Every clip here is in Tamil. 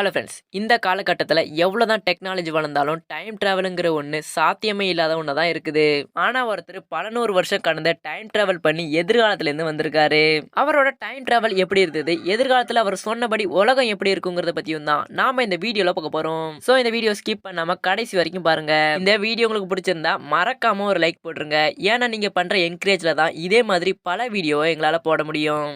ஹலோ ஃப்ரெண்ட்ஸ் இந்த காலகட்டத்தில் எவ்வளோ தான் டெக்னாலஜி வளர்ந்தாலும் டைம் ட்ராவலுங்கிற ஒன்று சாத்தியமே இல்லாத ஒன்று தான் இருக்குது. ஆனால் ஒருத்தர் பல நூறு வருஷம் கடந்த டைம் ட்ராவல் பண்ணி எதிர்காலத்துலேருந்து வந்திருக்காரு. அவரோட டைம் ட்ராவல் எப்படி இருந்தது? எதிர்காலத்தில் அவர் சொன்னபடி உலகம் எப்படி இருக்குங்கிறத பற்றியும் தான் நாம இந்த வீடியோவில் பார்க்க போகிறோம் ஸோ இந்த வீடியோ ஸ்கிப் பண்ணாமல் கடைசி வரைக்கும் பாருங்க. இந்த வீடியோ உங்களுக்கு பிடிச்சிருந்தா மறக்காம ஒரு லைக் போட்டுருங்க. ஏன்னா நீங்கள் பண்ணுற என்கரேஜில் தான் இதே மாதிரி பல வீடியோவை எங்களால் போட முடியும்.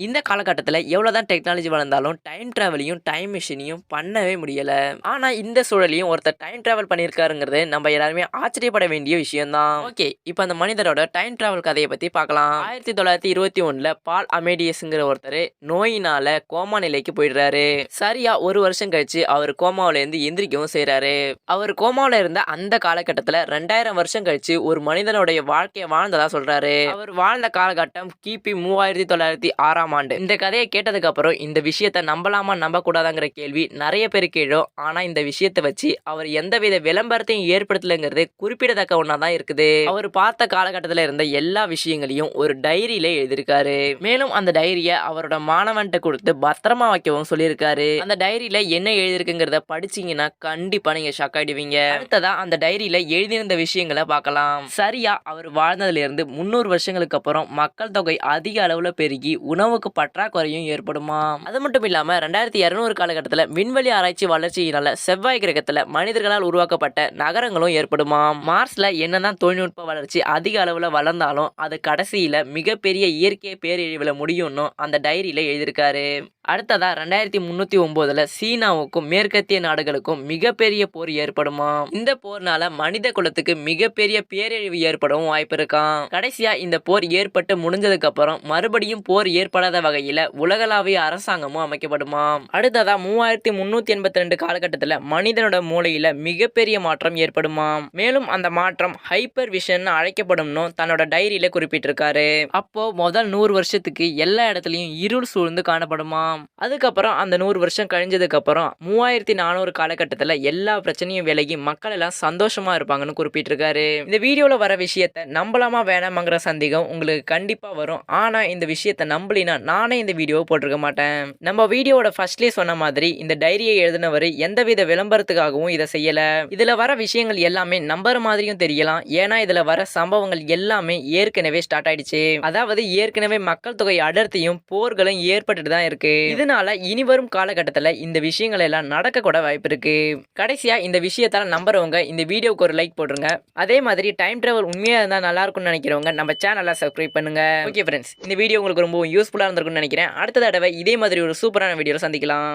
இந்த காலகட்டத்தில் எவ்வளோ தான் டெக்னாலஜி வளர்ந்தாலும் டைம் ட்ராவலையும் டைம் மிஷினையும் பண்ணவே முடியலை. ஆனால் இந்த சூழலையும் ஒருத்தர் டைம் ட்ராவல் பண்ணியிருக்காருங்கிறது நம்ம எல்லாருமே ஆச்சரியப்பட வேண்டிய விஷயம்தான். ஓகே இப்போ அந்த மனிதரோட டைம் ட்ராவல் கதையை பற்றி பார்க்கலாம். ஆயிரத்தி தொள்ளாயிரத்தி இருபத்தி ஒன்றில் பால் அமேடியஸுங்கிற ஒருத்தர் நோயினால கோமா நிலைக்கு போயிடுறாரு. சரியா ஒரு வருஷம் கழிச்சு அவர் கோமாவிலேருந்து எந்திரிக்கவும் செய்கிறாரு அவர் கோமாவில் இருந்த அந்த காலகட்டத்தில் ரெண்டாயிரம் வருஷம் கழிச்சு ஒரு மனிதனுடைய வாழ்க்கையை வாழ்ந்ததாக சொல்கிறாரு அவர் வாழ்ந்த காலகட்டம் கிபி மூவாயிரத்தி தொள்ளாயிரத்தி ஆறாம் ஆண்டு. இந்த கதையை கேட்டதுக்கு அப்புறம் இந்த விஷயத்த நம்பலாமா நம்ப கூடாதாங்கிற கேள்வி நிறைய பேருக்கு எழும் ஆனா இந்த விஷயத்தை வச்சு அவர் எந்தவித விளம்பரத்தையும் ஏற்படுத்தலைங்கிறது குறிப்பிடத்தக்க ஒன்றா தான் இருக்குது. அவர் பார்த்த காலகட்டத்தில் இருந்த எல்லா விஷயங்களையும் ஒரு டைரியில எழுதியிருக்காரு. மேலும் அந்த டைரியை அவரோட மாணவன்கிட்ட கொடுத்து பத்திரமா வைக்கவும் சொல்லியிருக்காரு. அந்த டைரியில என்ன எழுதியிருக்குங்கிறத படிச்சீங்கன்னா கண்டிப்பா நீங்க ஷாக் ஆயிடுவீங்க. அடுத்ததா அந்த டைரியில எழுதியிருந்த விஷயங்களை பார்க்கலாம். சரியா அவர் வாழ்ந்ததுல இருந்து முன்னூறு வருஷங்களுக்கு அப்புறம் மக்கள் தொகை அதிக அளவுல பெருகி உணவு உணவுக்கு பற்றாக்குறையும் ஏற்படுமா? அது மட்டும் இல்லாம ரெண்டாயிரத்தி இருநூறு காலகட்டத்தில் விண்வெளி ஆராய்ச்சி வளர்ச்சியினால செவ்வாய் கிரகத்துல மனிதர்களால் உருவாக்கப்பட்ட நகரங்களும் ஏற்படுமா? மார்ஸ்ல என்னதான் தொழில்நுட்ப வளர்ச்சி அதிக அளவுல வளர்ந்தாலும் அது கடைசியில மிகப்பெரிய இயற்கை பேரழிவுல முடியும்னு அந்த டைரியில எழுதியிருக்காரு. அடுத்ததா ரெண்டாயிரத்தி முன்னூத்தி ஒன்பதுல சீனாவுக்கும் மேற்கத்திய நாடுகளுக்கும் மிகப்பெரிய போர் ஏற்படுமா? இந்த போர்னால மனித குலத்துக்கு மிகப்பெரிய பேரழிவு ஏற்படவும் வாய்ப்பு இருக்காம் கடைசியா இந்த போர் ஏற்பட்டு முடிஞ்சதுக்கு அப்புறம் மறுபடியும் போர் ஏற்படாத வகையில உலகளாவிய அரசாங்கமும் அமைக்கப்படுமா? அடுத்ததா மூவாயிரத்தி முன்னூத்தி எண்பத்தி ரெண்டு காலகட்டத்துல மனிதனோட மூளையில மிகப்பெரிய மாற்றம் ஏற்படுமா? மேலும் அந்த மாற்றம் ஹைப்பர் விஷன் அழைக்கப்படும்னு தன்னோட டைரியில குறிப்பிட்டிருக்காரு. அப்போ முதல் நூறு வருஷத்துக்கு எல்லா இடத்துலயும் இருள் சூழ்ந்து காணப்படுமா? அதுக்கப்புறம் அந்த நூறு வருஷம் கழிஞ்சதுக்கு அப்புறம் மூவாயிரத்தி நானூறு காலகட்டத்தில் எல்லா பிரச்சனையும் விலகி மக்கள் எல்லாம் சந்தோஷமா இருப்பாங்கன்னு குறிப்பிட்டிருக்காரு. இந்த வீடியோவில் வர விஷயத்த நம்பலாமா வேணாமாங்கிற சந்தேகம் உங்களுக்கு கண்டிப்பாக வரும். ஆனால் இந்த விஷயத்த நம்பலினா நானே இந்த வீடியோவை போட்டிருக்க மாட்டேன். நம்ம வீடியோவோட ஃபர்ஸ்ட்லேயே சொன்ன மாதிரி இந்த டைரியை எழுதினவர் எந்தவித விளம்பரத்துக்காகவும் இதை செய்யலை. இதில் வர விஷயங்கள் எல்லாமே நம்புற மாதிரியும் தெரியலாம். ஏன்னா இதில் வர சம்பவங்கள் எல்லாமே ஏற்கனவே ஸ்டார்ட் ஆயிடுச்சு. அதாவது ஏற்கனவே மக்கள் தொகை அடர்த்தியும் போர்களும் ஏற்பட்டுட்டு தான் இருக்கு. இதனால இனி வரும் காலகட்டத்தில் இந்த விஷயங்கள் எல்லாம் நடக்க கூட வாய்ப்பு இருக்கு. கடைசியா இந்த விஷயத்தால நம்புறவங்க இந்த வீடியோவுக்கு ஒரு லைக் போட்டுருங்க. அதே மாதிரி டைம் டிராவல் உண்மையா இருந்தா நல்லா இருக்கும்னு நினைக்கிறவங்க நம்ம சேனலை சப்ஸ்கிரைப் பண்ணுங்க. ஓகே ஃப்ரெண்ட்ஸ் இந்த வீடியோ உங்களுக்கு ரொம்ப யூஸ்ஃபுல்லா இருந்திருக்கும்னு நினைக்கிறேன். அடுத்த தடவை இதே மாதிரி ஒரு சூப்பரான வீடியோவில் சந்திக்கலாம்.